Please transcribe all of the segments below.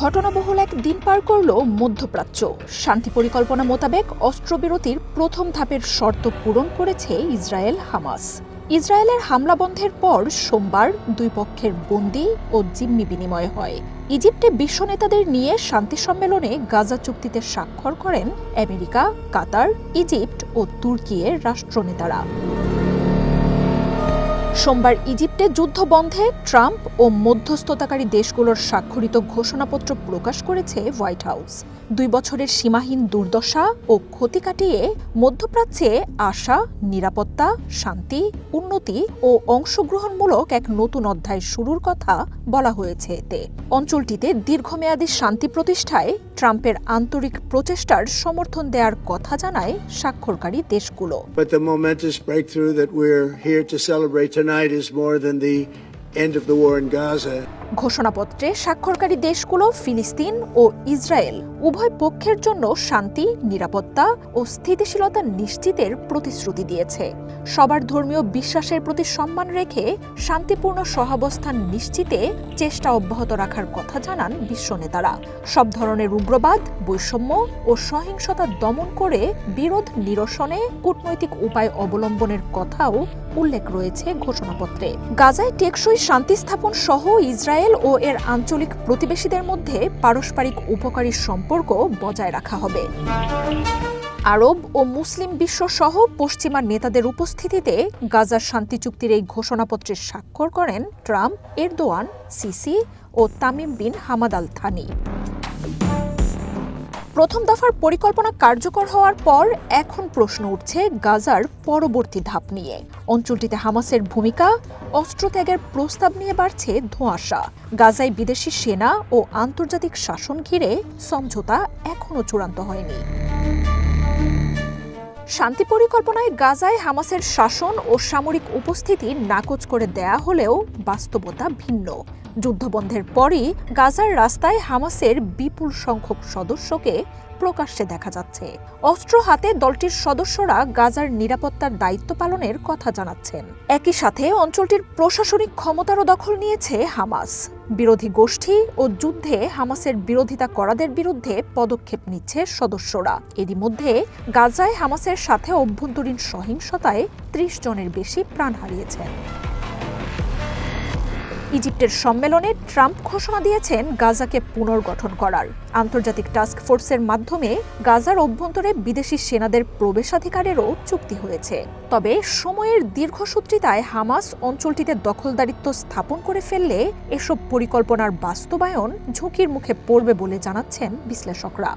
ঘটনাবহুল এক দিন পার করল মধ্যপ্রাচ্য। শান্তি পরিকল্পনা মোতাবেক অস্ত্রবিরতির প্রথম ধাপের শর্ত পূরণ করেছে ইসরায়েল হামাস। ইসরায়েলের হামলা বন্ধের পর সোমবার দুই পক্ষের বন্দি ও জিম্মি বিনিময় হয়। ইজিপ্টে বিশ্ব নেতাদের নিয়ে শান্তি সম্মেলনে গাজা চুক্তিতে স্বাক্ষর করেন আমেরিকা, কাতার, ইজিপ্ট ও তুর্কিয়ের রাষ্ট্রনেতারা। সোমবার ইজিপ্টে যুদ্ধ বন্ধে ট্রাম্প ও মধ্যস্থতাকারী দেশগুলোর স্বাক্ষরিত ঘোষণাপত্র প্রকাশ করেছে হোয়াইট হাউস। দুই বছরের সীমাহীন দুর্দশা ও ক্ষতি কাটিয়ে মধ্যপ্রাচ্যে আশা, নিরাপত্তা, শান্তি, উন্নতি ও অংশগ্রহণমূলক এক নতুন অধ্যায় শুরুর কথা বলা হয়েছে এতে। অঞ্চলটিতে দীর্ঘমেয়াদী শান্তি প্রতিষ্ঠায় ট্রাম্পের আন্তরিক প্রচেষ্টার সমর্থন দেওয়ার কথা জানায় স্বাক্ষরকারী দেশগুলো End of the war in Gaza. ঘোষণাপত্রে স্বাক্ষরকারী দেশগুলো ফিলিস্তিন ও ইসরায়েল উভয় পক্ষের জন্য শান্তি, নিরাপত্তা ও স্থিতিশীলতা নিশ্চিতের প্রতিশ্রুতি দিয়েছে। সবার ধর্মীয় বিশ্বাসের প্রতি সম্মান রেখে শান্তিপূর্ণ সহাবস্থান নিশ্চিতে চেষ্টা অব্যাহত রাখার কথা জানান বিশ্ব নেতারা। সব ধরনের উগ্রবাদ, বৈষম্য ও সহিংসতা দমন করে বিরোধ নিরসনে কূটনৈতিক উপায় অবলম্বনের কথাও উল্লেখ রয়েছে ঘোষণাপত্রে। গাজায় টেকসই শান্তি স্থাপন সহ ইসরায়েল ও এর আঞ্চলিক প্রতিবেশীদের মধ্যে পারস্পরিক উপকারী সম্পর্ক বজায় রাখা হবে। আরব ও মুসলিম বিশ্ব সহ পশ্চিমা নেতাদের উপস্থিতিতে গাজার শান্তি চুক্তির এই ঘোষণাপত্রে স্বাক্ষর করেন ট্রাম্প, এরদোয়ান, সিসি ও Tamim bin Hamad Al Thani প্রথম দফার পরিকল্পনা কার্যকর হওয়ার পর এখন প্রশ্ন উঠছে গাজার পরবর্তী ধাপ নিয়ে। অঞ্চলটিতে হামাসের ভূমিকা, অস্ত্রত্যাগের প্রস্তাব নিয়ে বাড়ছে ধোঁয়াশা। গাজায় বিদেশি সেনা ও আন্তর্জাতিক শাসন ঘিরে সমঝোতা এখনও চূড়ান্ত হয়নি। শান্তি পরিকল্পনায় গাজায় হামাসের শাসন ও সামরিক উপস্থিতি নাকচ করে দেয়া হলেও বাস্তবতা ভিন্ন। যুদ্ধবন্ধের পরই গাজার রাস্তায় হামাসের বিপুল সংখ্যক সদস্যকে প্রকাশ্যে দেখা যাচ্ছে। অস্ত্র হাতে দলটির সদস্যরা গাজার নিরাপত্তার দায়িত্ব পালনের কথা জানাচ্ছেন। একই সাথে অঞ্চলটির প্রশাসনিক ক্ষমতারও দখল নিয়েছে হামাস। বিরোধী গোষ্ঠী ও যুদ্ধে হামাসের বিরোধিতা করাদের বিরুদ্ধে পদক্ষেপ নিচ্ছে সদস্যরা। এরই মধ্যে গাজায় হামাসের সাথে অভ্যন্তরীণ সহিংসতায় ত্রিশ জনের বেশি প্রাণ হারিয়েছেন। ইজিপ্টের সম্মেলনে ট্রাম্প ঘোষণা দিয়েছেন গাজাকে পুনর্গঠন করার। আন্তর্জাতিক টাস্ক ফোর্সের মাধ্যমে গাজার অভ্যন্তরে বিদেশি সেনাদের প্রবেশাধিকারেরও চুক্তি হয়েছে। তবে সময়ের দীর্ঘসূত্রিতায় হামাস অঞ্চলটিতে দখলদারিত্ব স্থাপন করে ফেললে এসব পরিকল্পনার বাস্তবায়ন ঝুঁকির মুখে পড়বে বলে জানাচ্ছেন বিশ্লেষকরা।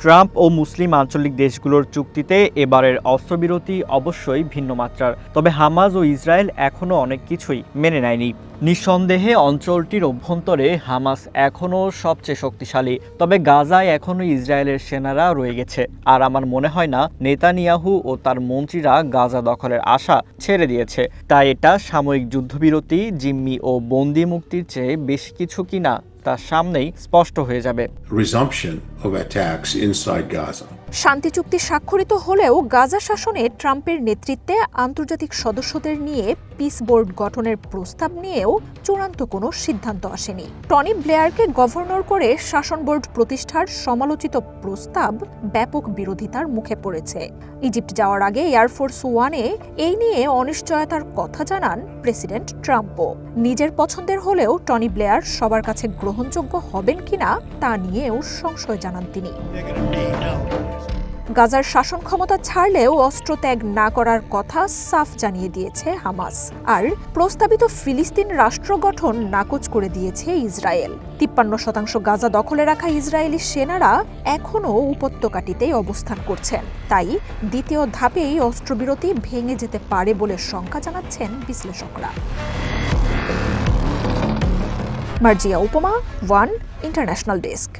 ট্রাম্প ও মুসলিম আঞ্চলিক দেশগুলোর চুক্তিতে এবারের অস্ত্রবিরতি অবশ্যই ভিন্ন মাত্রার তবে হামাজ ও ইসরায়েল এখনও অনেক কিছুই মেনে নেয়নি। নিঃসন্দেহে অঞ্চলটির অভ্যন্তরে হামাস এখনও সবচেয়ে শক্তিশালী। তবে গাজায় এখনও ইসরায়েলের সেনারা রয়ে গেছে। আর আমার মনে হয় না, নেতানিয়াহু ও তার মন্ত্রীরা গাজা দখলের আশা ছেড়ে দিয়েছে। তাই এটা সাময়িক যুদ্ধবিরতি, জিম্মি ও বন্দি মুক্তির চেয়ে বেশি কিছু কিনা তা সামনেই স্পষ্ট হয়ে যাবে। শান্তি চুক্তি স্বাক্ষরিত হলেও গাজা শাসনে ট্রাম্পের নেতৃত্বে আন্তর্জাতিক সদস্যদের নিয়ে পিস বোর্ড গঠনের প্রস্তাব নিয়েও চূড়ান্ত কোনো সিদ্ধান্ত আসেনি। টনি ব্লেয়ারকে গভর্নর করে শাসন বোর্ড প্রতিষ্ঠার সমালোচিত প্রস্তাব ব্যাপক বিরোধিতার মুখে পড়েছে। ইজিপ্ট যাওয়ার আগে এয়ারফোর্স ওয়ানে এই নিয়ে অনিশ্চয়তার কথা জানান প্রেসিডেন্ট ট্রাম্পও। নিজের পছন্দের হলেও টনি ব্লেয়ার সবার কাছে গ্রহণযোগ্য হবেন কিনা তা নিয়েও সংশয় জানান তিনি। গাজার শাসন ক্ষমতা ছাড়লেও অস্ত্র ত্যাগ না করার কথা সাফ জানিয়ে দিয়েছে হামাস। আর প্রস্তাবিত ফিলিস্তিন রাষ্ট্র গঠন নাকচ করে দিয়েছে ইসরায়েল। তিপ্পান্ন শতাংশ গাজা দখলে রাখা ইসরায়েলি সেনারা এখনও উপত্যকাটিতেই অবস্থান করছেন। তাই দ্বিতীয় ধাপেই অস্ত্রবিরতি ভেঙে যেতে পারে বলে শঙ্কা জানাচ্ছেন বিশ্লেষকরা। মার্জিয়া উপমা, ওয়ান ইন্টারন্যাশনাল ডেস্ক।